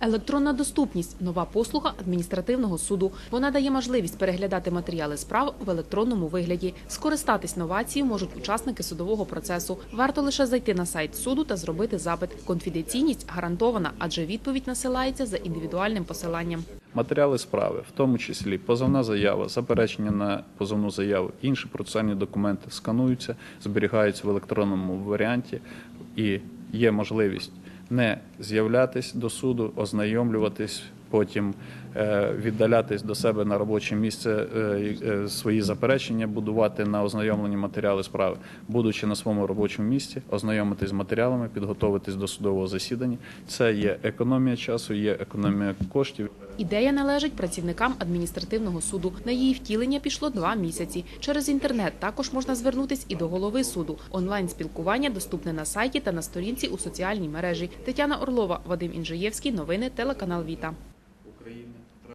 Електронна доступність нова послуга адміністративного суду. Вона дає можливість переглядати матеріали справ в електронному вигляді. Скористатись новацією можуть учасники судового процесу. Варто лише зайти на сайт суду та зробити запит. Конфіденційність гарантована, адже відповідь насилається за індивідуальним посиланням. Матеріали справи, в тому числі позовна заява, заперечення на позовну заяву, інші процесуальні документи скануються, зберігаються в електронному варіанті і є можливість не з'являтись до суду, ознайомлюватись, потім е, віддалятись до себе на робоче місце, е, е, свої заперечення будувати на ознайомлені матеріали справи, будучи на своєму робочому місці, ознайомитись з матеріалами, підготуватись до судового засідання. Це є економія часу, є економія коштів. Ідея належить працівникам адміністративного суду. На її втілення пішло два місяці. Через інтернет також можна звернутись і до голови суду. Онлайн спілкування доступне на сайті та на сторінці у соціальній мережі. Тетяна Орлова, Вадим Інжиєвський. Новини телеканал Віта. 回忆吗